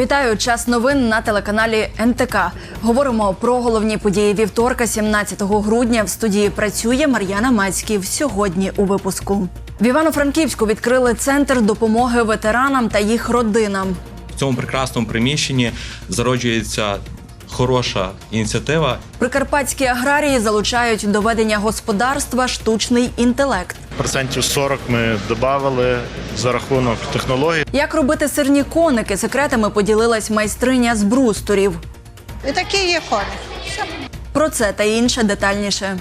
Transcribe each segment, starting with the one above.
Вітаю час новин на телеканалі НТК. Говоримо про головні події вівторка, 17 грудня. В студії працює Мар'яна Мацьків. Сьогодні у випуску в Івано-Франківську відкрили центр допомоги ветеранам та їх родинам. В цьому прекрасному приміщенні зароджується хороша ініціатива. Прикарпатські аграрії залучають до ведення господарства штучний інтелект. Процентів 40 ми додали за рахунок технологій. Як робити сирні коники? Секретами поділилась майстриня з брусторів. І такі є коник. Все. Про це та інше детальніше.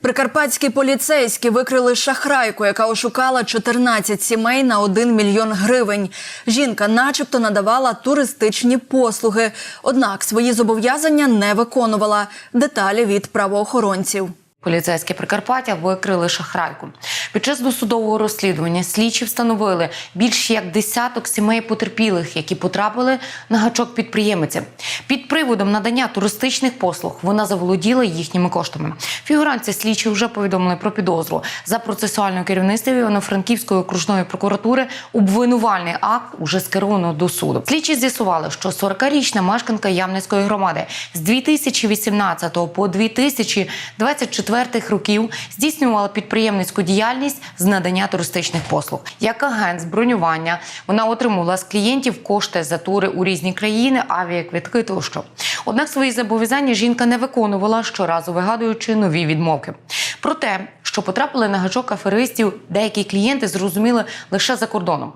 Прикарпатські поліцейські викрили шахрайку, яка ошукала 14 сімей на 1 мільйон гривень. Жінка, начебто, надавала туристичні послуги, однак свої зобов'язання не виконувала. Деталі від правоохоронців. Поліцейські Прикарпаття викрили шахрайку. Під час досудового розслідування слідчі встановили більш як десяток сімей потерпілих, які потрапили на гачок підприємиці. Під приводом надання туристичних послуг вона заволоділа їхніми коштами. Фігуранці слідчі вже повідомили про підозру за процесуальною керівництвом Івано-Франківської окружної прокуратури. Обвинувальний акт уже скеровано до суду. Слідчі з'ясували, що 40-річна мешканка Ямницької громади з 2018 по 2024 років здійснювала підприємницьку діяльність з надання туристичних послуг. Як агент з бронювання вона отримувала з клієнтів кошти за тури у різні країни, авіаквитки тощо. Однак свої зобов'язання жінка не виконувала, щоразу вигадуючи нові відмовки. Проте, що потрапили на гачок аферистів, деякі клієнти зрозуміли лише за кордоном.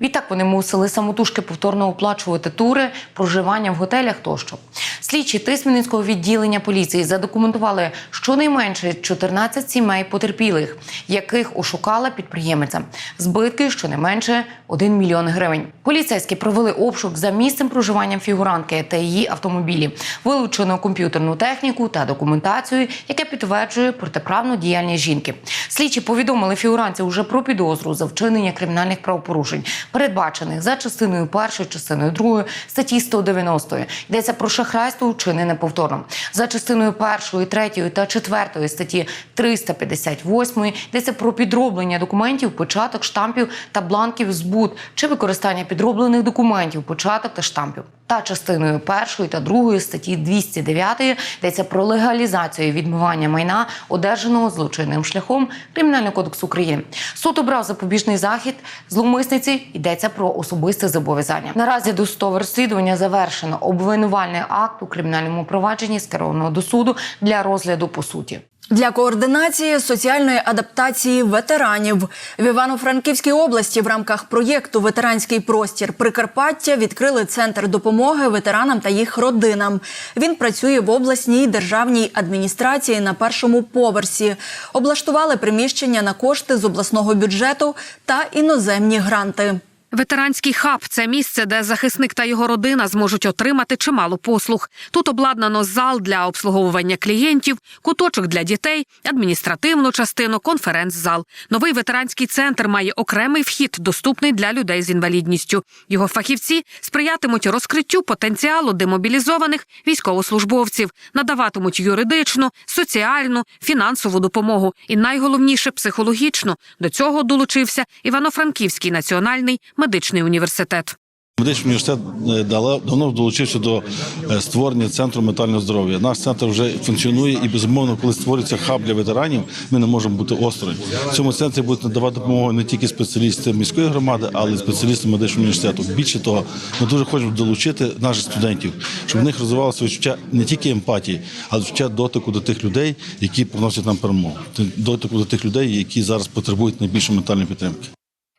Відтак вони мусили самотужки повторно оплачувати тури, проживання в готелях тощо. Слідчі Тисменницького відділення поліції задокументували щонайменше 14 сімей потерпілих, яких ошукала підприємиця. Збитки щонайменше 1 мільйон гривень. Поліцейські провели обшук за місцем проживання фігурантки та її автомобілі. Вилучено комп'ютерну техніку та документацію, яка підтверджує протиправну діяльність жінки. Слідчі повідомили фігуранці уже про підозру за вчинення кримінальних правопорушень, передбачених за частиною першою, частиною другою статті 190. Йдеться про шахрайство вчинене повторно. За частиною першої, третьої та четвертої статті 358 йдеться про підроблення документів, початок штампів та бланків збут чи використання підроблених документів, початок та штампів. Та частиною першої та другої статті 209 йдеться про легалізацію відмивання майна, одержаного злочинним шляхом Кримінального кодексу України. Суд обрав запобіжний захід зловмисниці. Йдеться про особисте зобов'язання. Наразі досудове розслідування завершено. Обвинувальний акт у кримінальному провадженні скерованого до суду для розгляду по суті. Для координації соціальної адаптації ветеранів в Івано-Франківській області в рамках проєкту Ветеранський простір Прикарпаття відкрили центр допомоги ветеранам та їх родинам. Він працює в обласній державній адміністрації на першому поверсі. Облаштували приміщення на кошти з обласного бюджету та іноземні гранти. Ветеранський хаб це місце, де захисник та його родина зможуть отримати чимало послуг. Тут обладнано зал для обслуговування клієнтів, куточок для дітей, адміністративну частину, конференц-зал. Новий ветеранський центр має окремий вхід, доступний для людей з інвалідністю. Його фахівці сприятимуть розкриттю потенціалу демобілізованих військовослужбовців, надаватимуть юридичну, соціальну, фінансову допомогу і найголовніше психологічну. До цього долучився Івано-Франківський національний медичний університет. Медичний університет е, дала- давно долучився до е, створення центру ментального здоров'я. Наш центр вже функціонує і безумовно, коли створюється хаб для ветеранів, ми не можемо бути осторонь. В цьому центрі будуть надавати допомогу не тільки спеціалісти міської громади, але й спеціалісти медичного університету. Більше того, ми дуже хочемо долучити наших студентів, щоб в них розвивалося відчуття не тільки емпатії, але відчуття дотику до тих людей, які приносять нам перемогу, дотику до тих людей, які зараз потребують найбільше ментальної підтримки.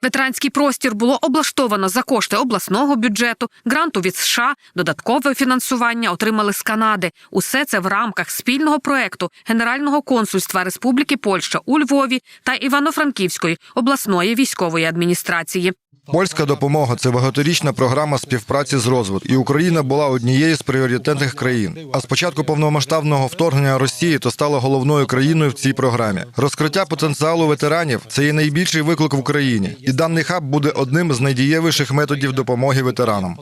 Ветеранський простір було облаштовано за кошти обласного бюджету, гранту від США, додаткове фінансування отримали з Канади. Усе це в рамках спільного проекту Генерального консульства Республіки Польща у Львові та Івано-Франківської обласної військової адміністрації. Польська допомога це багаторічна програма співпраці з розвитку, і Україна була однією з пріоритетних країн. А з початку повномасштабного вторгнення Росії то стала головною країною в цій програмі. Розкриття потенціалу ветеранів це є найбільший виклик в Україні, і даний хаб буде одним з найдієвіших методів допомоги ветеранам.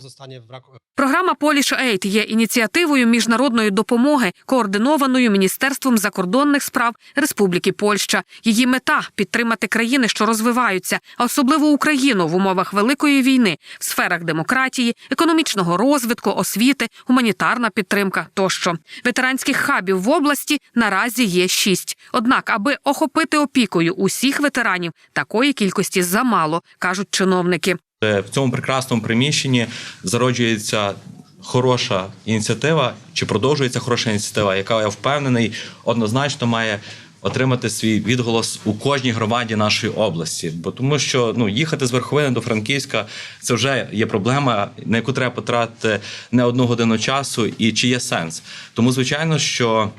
Програма Polish Aid є ініціативою міжнародної допомоги, координованою Міністерством закордонних справ Республіки Польща. Її мета підтримати країни, що розвиваються, особливо Україну в умовах великої війни в сферах демократії, економічного розвитку, освіти, гуманітарна підтримка тощо. Ветеранських хабів в області наразі є шість. Однак, аби охопити опікою усіх ветеранів, такої кількості замало, кажуть чиновники. Е, В цьому прекрасному приміщенні зароджується хороша ініціатива, чи продовжується хороша ініціатива, яка я впевнений однозначно має отримати свій відголос у кожній громаді нашої області. Бо тому, що ну їхати з Верховини до Франківська це вже є проблема, на яку треба потратити не одну годину часу, і чи є сенс. Тому, звичайно, що.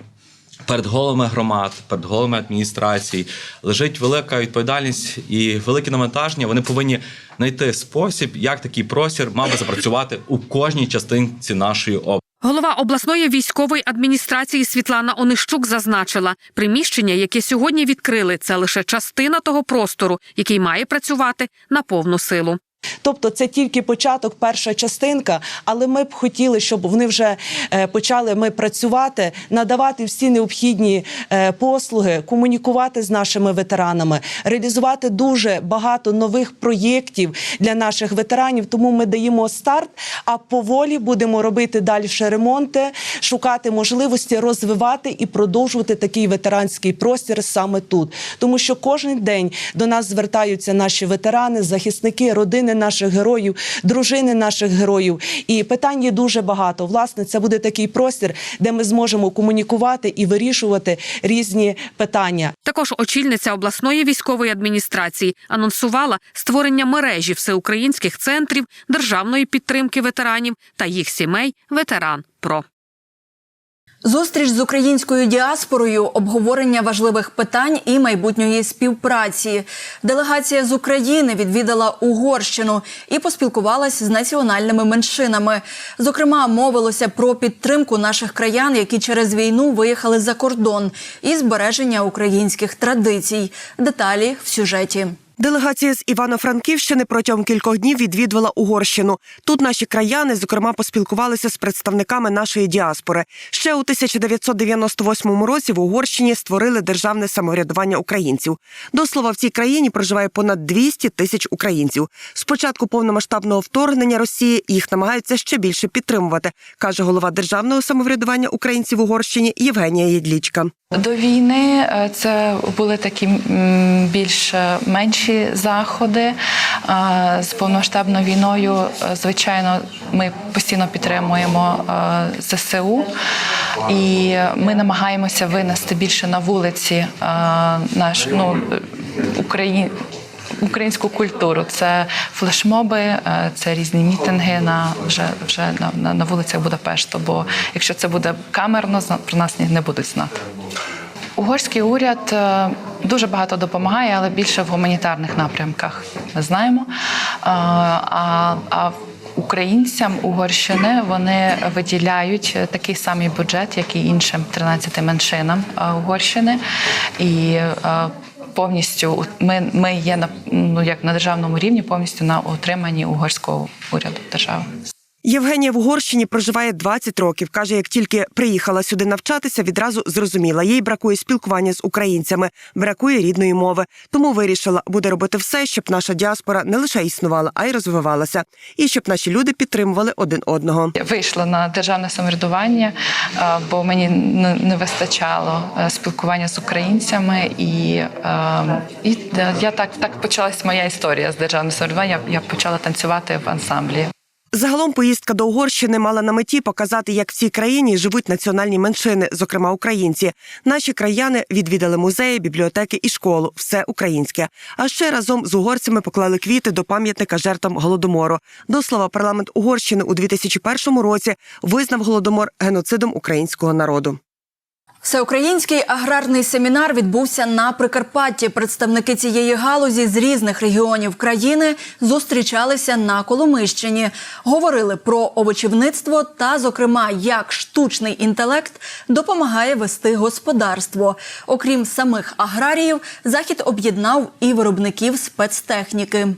Перед головами громад, перед головами адміністрацій лежить велика відповідальність і велике навантаження. Вони повинні знайти спосіб, як такий простір мав би запрацювати у кожній частинці нашої області. Голова обласної військової адміністрації Світлана Онищук зазначила, приміщення, яке сьогодні відкрили, це лише частина того простору, який має працювати на повну силу. Тобто це тільки початок, перша частинка, але ми б хотіли, щоб вони вже е, почали ми працювати, надавати всі необхідні е, послуги, комунікувати з нашими ветеранами, реалізувати дуже багато нових проєктів для наших ветеранів. Тому ми даємо старт, а поволі будемо робити далі ремонти, шукати можливості розвивати і продовжувати такий ветеранський простір саме тут, тому що кожен день до нас звертаються наші ветерани, захисники, родини наших героїв, дружини наших героїв. І питань є дуже багато. Власне, це буде такий простір, де ми зможемо комунікувати і вирішувати різні питання. Також очільниця обласної військової адміністрації анонсувала створення мережі всеукраїнських центрів державної підтримки ветеранів та їх сімей Ветеран Про. Зустріч з українською діаспорою, обговорення важливих питань і майбутньої співпраці. Делегація з України відвідала Угорщину і поспілкувалась з національними меншинами. Зокрема, мовилося про підтримку наших краян, які через війну виїхали за кордон, і збереження українських традицій. Деталі в сюжеті. Делегація з Івано-Франківщини протягом кількох днів відвідувала Угорщину. Тут наші краяни, зокрема, поспілкувалися з представниками нашої діаспори. Ще у 1998 році в Угорщині створили державне самоврядування українців. До слова, в цій країні проживає понад 200 тисяч українців. З початку повномасштабного вторгнення Росії їх намагаються ще більше підтримувати, каже голова державного самоврядування українців в Угорщині Євгенія Єдлічка. До війни е, це були такі більш е, менші заходи. З повномасштабною війною, е, звичайно, ми постійно підтримуємо е, ЗСУ, і ми намагаємося винести більше на вулиці е, наш ну Україн. Українську культуру це флешмоби, е, це різні мітинги на вже вже на, на, на вулицях Будапешту. Бо якщо це буде камерно, про нас не будуть знати. Угорський уряд е, дуже багато допомагає, але більше в гуманітарних напрямках. Ми знаємо. Е, А, а українцям Угорщини вони виділяють такий самий бюджет, як і іншим 13 меншинам е, Угорщини. І повністю ми, ми є на ну як на державному рівні, повністю на утриманні угорського уряду держави. Євгенія в Угорщині проживає 20 років. каже, як тільки приїхала сюди навчатися, відразу зрозуміла, їй бракує спілкування з українцями, бракує рідної мови. Тому вирішила буде робити все, щоб наша діаспора не лише існувала, а й розвивалася, і щоб наші люди підтримували один одного. Я вийшла на державне самоврядування, бо мені не вистачало е, спілкування з українцями, і, е, і е, я так так почалась моя історія з державним самоврядуванням. Я почала танцювати в ансамблі. Загалом поїздка до Угорщини мала на меті показати, як в цій країні живуть національні меншини, зокрема українці. Наші краяни відвідали музеї, бібліотеки і школу, все українське. А ще разом з угорцями поклали квіти до пам'ятника жертвам голодомору. До слова, парламент Угорщини у 2001 році визнав голодомор геноцидом українського народу. Всеукраїнський аграрний семінар відбувся на Прикарпатті. Представники цієї галузі з різних регіонів країни зустрічалися на Коломищині, говорили про овочівництво та, зокрема, як штучний інтелект допомагає вести господарство. Окрім самих аграріїв, захід об'єднав і виробників спецтехніки.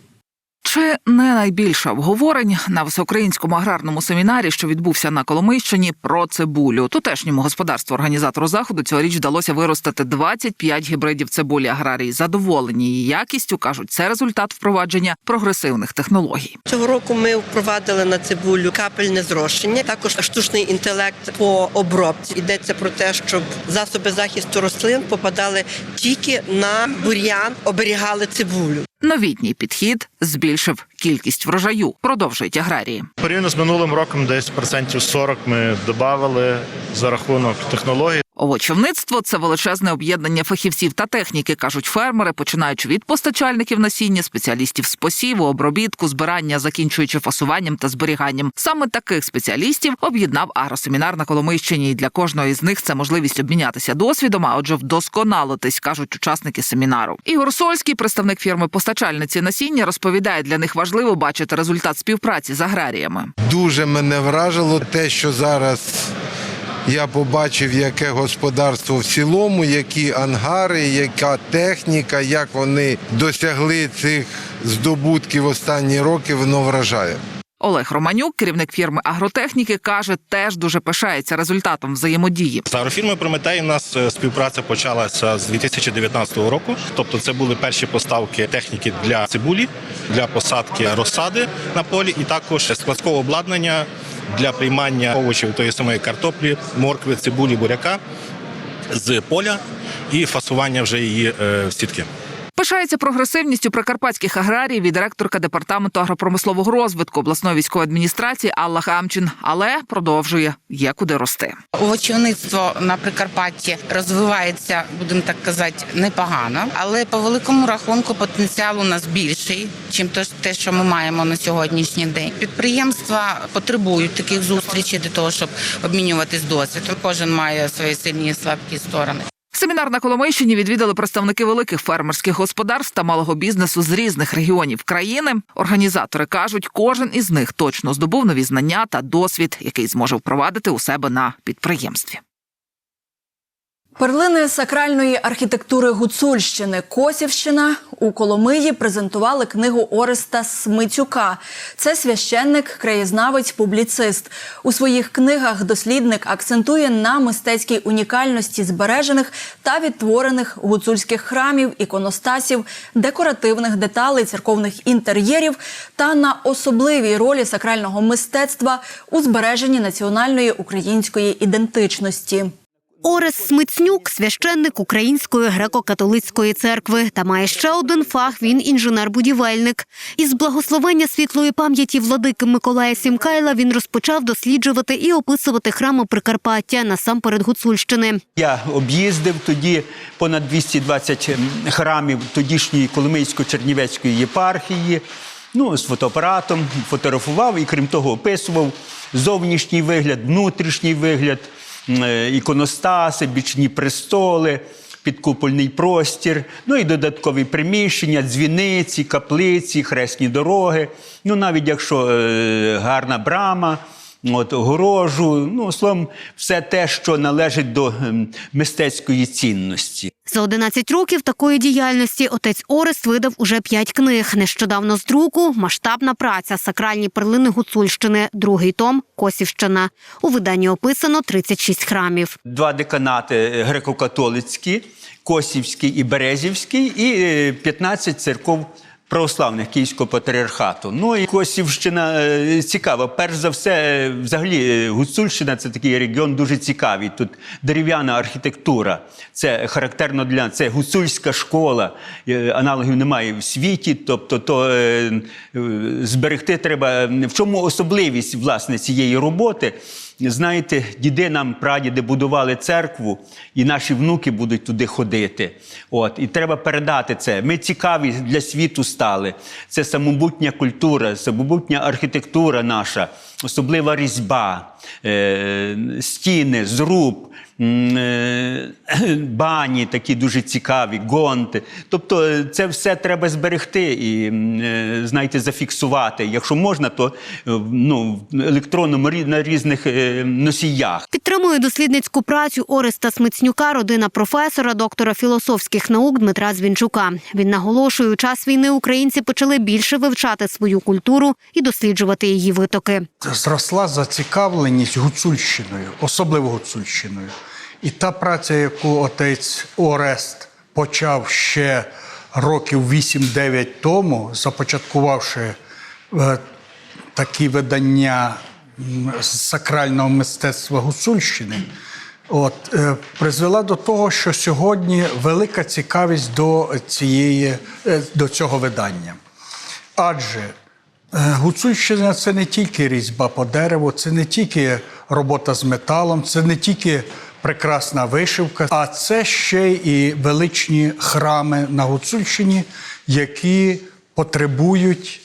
Чи не найбільше обговорень на всеукраїнському аграрному семінарі, що відбувся на Коломийщині, про цибулю? Тутешньому господарству організатору заходу цьогоріч вдалося виростити 25 гібридів цибулі. Аграрії задоволені її якістю. кажуть, це результат впровадження прогресивних технологій. Цього року ми впровадили на цибулю капельне зрощення, також штучний інтелект по обробці. Йдеться про те, щоб засоби захисту рослин попадали тільки на бур'ян, оберігали цибулю. Новітній підхід збільшив кількість врожаю. Продовжують аграрії. Порівняно з минулим роком, десь процентів 40 ми додали за рахунок технологій. Овочівництво це величезне об'єднання фахівців та техніки, кажуть фермери, починаючи від постачальників насіння, спеціалістів з посіву, обробітку, збирання, закінчуючи фасуванням та зберіганням. Саме таких спеціалістів об'єднав агросемінар на Коломийщині. І для кожного із них це можливість обмінятися досвідом, а отже, вдосконалитись, кажуть учасники семінару. Ігор Сольський, представник фірми постачальниці насіння, розповідає, для них важливо бачити результат співпраці з аграріями. Дуже мене вражило те, що зараз я побачив, яке господарство в цілому, які ангари, яка техніка, як вони досягли цих здобутків останні роки, воно вражає. Олег Романюк, керівник фірми агротехніки, каже, теж дуже пишається результатом взаємодії. З агрофірмою Прометей у нас е, співпраця почалася з 2019 року. Тобто, це були перші поставки техніки для цибулі, для посадки розсади на полі, і також складського обладнання для приймання овочів тої самої картоплі, моркви, цибулі, буряка з поля і фасування вже її е, в сітки. Пишається прогресивністю прикарпатських аграріїв і директорка департаменту агропромислового розвитку обласної військової адміністрації Алла Хамчин, але продовжує є куди рости. Овочівництво на Прикарпатті розвивається, будемо так казати, непогано, але по великому рахунку потенціал у нас більший, чим то- те, що ми маємо на сьогоднішній день. Підприємства потребують таких зустрічей для того, щоб обмінюватись досвідом. Кожен має свої сильні і слабкі сторони. Семінар на Коломийщині відвідали представники великих фермерських господарств та малого бізнесу з різних регіонів країни. Організатори кажуть, кожен із них точно здобув нові знання та досвід, який зможе впровадити у себе на підприємстві. Перлини сакральної архітектури Гуцульщини Косівщина у Коломиї презентували книгу Ореста Смицюка. Це священник, краєзнавець, публіцист. У своїх книгах дослідник акцентує на мистецькій унікальності збережених та відтворених гуцульських храмів, іконостасів, декоративних деталей церковних інтер'єрів та на особливій ролі сакрального мистецтва у збереженні національної української ідентичності. Орес Смицнюк священник Української греко-католицької церкви та має ще один фах. Він інженер-будівельник. Із благословення світлої пам'яті владики Миколая Сімкайла він розпочав досліджувати і описувати храми Прикарпаття насамперед Гуцульщини. Я об'їздив тоді понад 220 храмів тодішньої Коломийсько-Чернівецької єпархії. Ну, з фотоапаратом фотографував і крім того, описував зовнішній вигляд, внутрішній вигляд, іконостаси, бічні престоли. Підкупольний простір, ну і додаткові приміщення, дзвіниці, каплиці, хресні дороги. Ну, навіть якщо е, гарна брама, от, огорожу, ну, словом, все те, що належить до ем, мистецької цінності. За 11 років такої діяльності отець Орест видав уже п'ять книг. Нещодавно з друку масштабна праця сакральні перлини Гуцульщини, другий том Косівщина. У виданні описано 36 храмів. Два деканати е, греко-католицькі, Косівський і Березівський, і е, 15 церков православних Київського патріархату. Ну і Косівщина е, цікава. Перш за все, е, взагалі, е, Гуцульщина це такий регіон дуже цікавий. Тут дерев'яна архітектура. Це характерно для це гуцульська школа. Аналогів немає в світі. Тобто, то зберегти треба. В чому особливість власне цієї роботи? Знаєте, діди нам, прадіди будували церкву, і наші внуки будуть туди ходити. От, і треба передати це. Ми цікаві для світу стали. Це самобутня культура, самобутня архітектура наша, особлива різьба. Е, стіни, зруб. е, Бані такі дуже цікаві, гонти. Тобто е, це все треба зберегти і знаєте, зафіксувати. Якщо можна, то ну, в електронному на різних носіях. Підтримує дослідницьку працю Ореста Смицнюка родина професора, доктора філософських наук Дмитра Звінчука. Він наголошує, у час війни українці почали більше вивчати свою культуру і досліджувати її витоки. зросла зацікавленість гуцульщиною, особливо гуцульщиною. І та праця, яку отець Орест почав ще років 8-9 тому, започаткувавши е, такі видання з сакрального мистецтва Гуцульщини, от, е, призвела до того, що сьогодні велика цікавість до, цієї, е, до цього видання. Адже Гуцульщина це не тільки різьба по дереву, це не тільки робота з металом, це не тільки прекрасна вишивка, а це ще і величні храми на Гуцульщині, які потребують,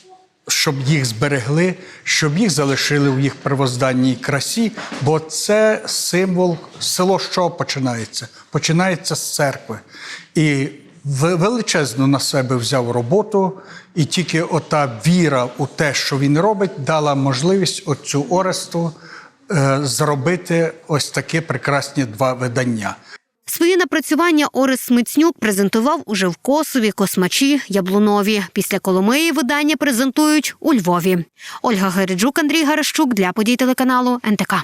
щоб їх зберегли, щоб їх залишили в їх первозданній красі, бо це символ село, чого починається? Починається з церкви. І величезну на себе взяв роботу, і тільки ота віра у те, що він робить, дала можливість оцю Оресту е, зробити ось такі прекрасні два видання. Свої напрацювання Орес Смицнюк презентував уже в Косові, Космачі, Яблунові. Після Коломиї видання презентують у Львові. Ольга Гереджук, Андрій Гарещук для подій телеканалу НТК.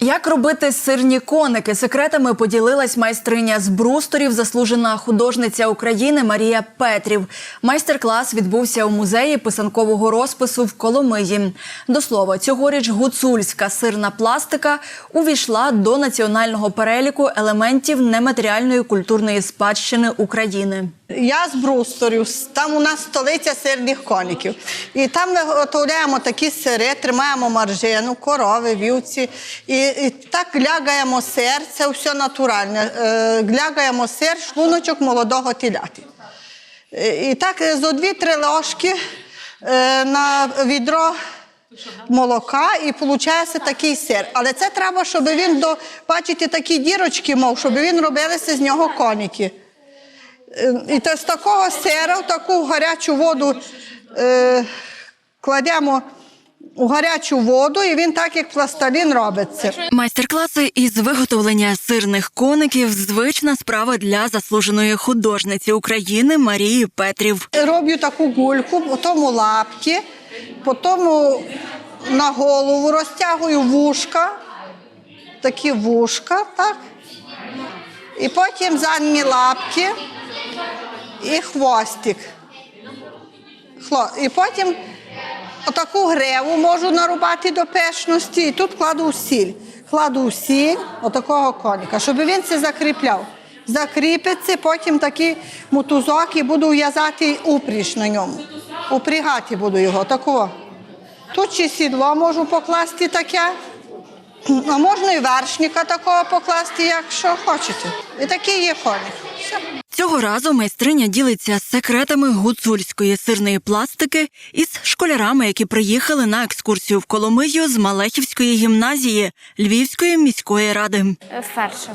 Як робити сирні коники? Секретами поділилась майстриня з брусторів, заслужена художниця України Марія Петрів. Майстер-клас відбувся у музеї писанкового розпису в Коломиї. До слова, цьогоріч гуцульська сирна пластика увійшла до національного переліку елементів нематеріальної культурної спадщини України. Я з Брусторів, там у нас столиця сирних коників. І там ми готуємо такі сири, тримаємо маржину, корови, вівці. І, і так глягаємо сир, це все натуральне. Е, глягаємо сир, шлуночок молодого теляти. Е, І так е, зо дві-три ложки на відро молока і виходить такий сир. Але це треба, щоб він до, бачите, такі дірочки мав, щоб він робилися з нього коніки. Е, І то з такого сира в таку гарячу воду е, кладемо у гарячу воду, і він так, як пластилін робиться. Майстер-класи із виготовлення сирних коників звична справа для заслуженої художниці України Марії Петрів. Роблю таку гульку, потім лапки, потім на голову розтягую вушка, такі вушка, так. І потім задні лапки і хвостик. І потім отаку гриву можу нарубати до пишності, і тут кладу сіль. Кладу сіль отакого коніка, щоб він це закріпляв. Закріпиться, потім такий мотузок і буду в'язати упріж на ньому. Упрягати буду його такого. Тут ще сідло можу покласти таке, а можна і вершника такого покласти, якщо хочете. І такий є коник. Все. Цього разу майстриня ділиться секретами гуцульської сирної пластики із школярами, які приїхали на екскурсію в Коломию з Малехівської гімназії Львівської міської ради. Вперше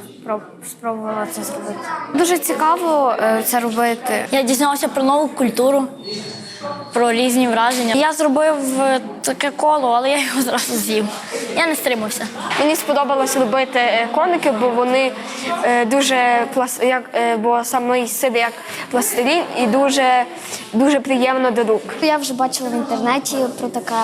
спробувала це зробити. Дуже цікаво е, це робити. Я дізналася про нову культуру, про різні враження. Я зробив е, таке коло, але я його зразу з'їв. Я не стримався. Мені сподобалось робити е, коники, бо вони е, дуже як, бо самий сиди як пластилін і дуже, дуже приємно до рук. Я вже бачила в інтернеті про таке,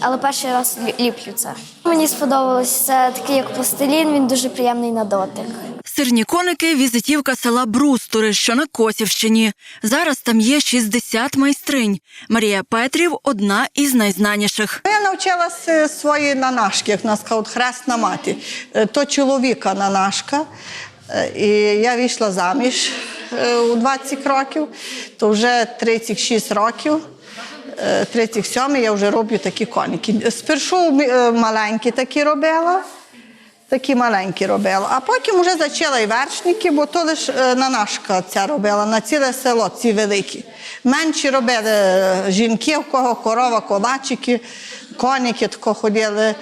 але перший раз лі- ліплю це. Мені сподобалось це такий як пластилін, він дуже приємний на дотик. Сирні коники візитівка села Брустори, що на Косівщині. Зараз там є 60 майстринь. Марія Петрів одна із найзнаніших. Я навчилася свої нанашки, як нас кажуть, хресна мати. Е, То чоловіка нанашка. Е, І я вийшла заміж е, у 20 років, то вже 36 років. Е, 37 я вже роблю такі коники. Спершу е, маленькі такі робила, такі маленькі робила, а потім вже почала і вершники, бо то лише нанашка ця робила на ціле село, ці великі. Менші робили е, жінки, в кого корова, колачики, Коніки тако ходили,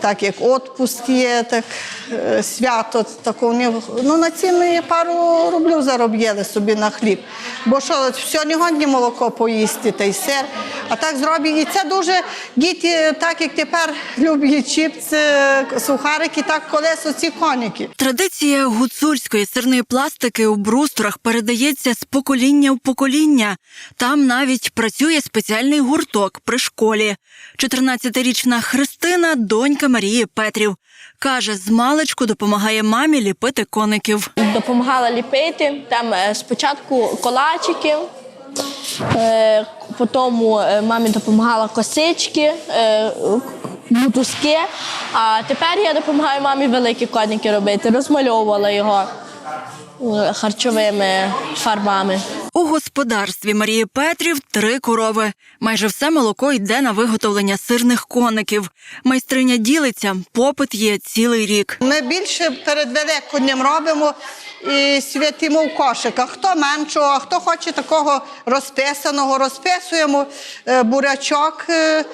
так як отпуск є, так е, свято вони, ну на ці ми пару рублів заробляли собі на хліб. Бо що, все не годні молоко поїсти та й сир. А так зроблять. І це дуже діти, так як тепер люблять чіпси, сухарики, так колись оці коніки. Традиція гуцульської сирної пластики у брусторах передається з покоління в покоління. Там навіть працює спеціальний гурток при школі. 14-річна Христина, донька Марії Петрів. Каже, з маличку допомагає мамі ліпити коників. допомагала ліпити. Там е, спочатку колачики, е, потім е, мамі допомагала косички, мотузки. А тепер я допомагаю мамі великі коніки робити, розмальовувала його харчовими фарбами. Господарстві Марії Петрів три корови. Майже все молоко йде на виготовлення сирних коників. Майстриня ділиться, попит є цілий рік. Ми більше перед Великоднем робимо і святимо в кошиках. Хто меншого, хто хоче такого розписаного, розписуємо е, бурячок. е,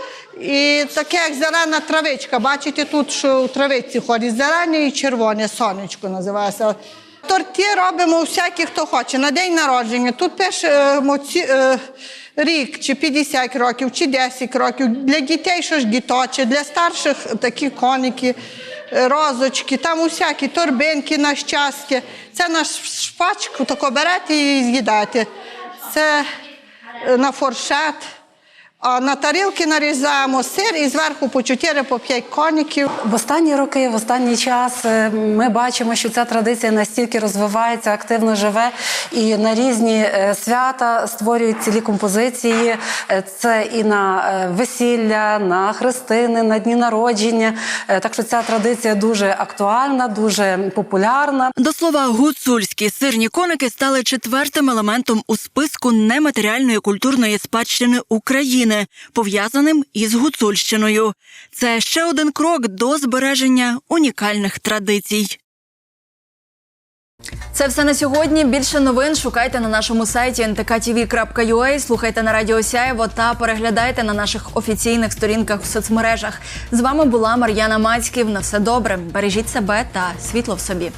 І таке, як зелена травичка. Бачите, тут що у травиці ходить зелене і червоне, сонечко називається. Торти робимо всякі, хто хоче. На день народження. Тут пишемо ці, е, рік, чи 50 років, чи 10 років. Для дітей що ж діточе, для старших такі коники, е, розочки, там усякі торбинки на щастя. Це на шпачку, тако берете і з'їдаєте. Це е, на форшет. А на тарілки нарізаємо сир і зверху по 4 по 5 коників. В останні роки, в останній час е, ми бачимо, що ця традиція настільки розвивається, активно живе, і на різні е, свята створюють цілі композиції. Е, Це і на весілля, на хрестини, на дні народження. Так що ця традиція дуже актуальна, дуже популярна. До слова, гуцульські сирні коники стали четвертим елементом у списку нематеріальної культурної спадщини України, пов'язаним із Гуцульщиною. Це ще один крок до збереження унікальних традицій. Це все на сьогодні. Більше новин шукайте на нашому сайті ntktv.ua, слухайте на Радіо Сяєво та переглядайте на наших офіційних сторінках в соцмережах. З вами була Мар'яна Мацьків. На все добре. Бережіть себе та світло в собі.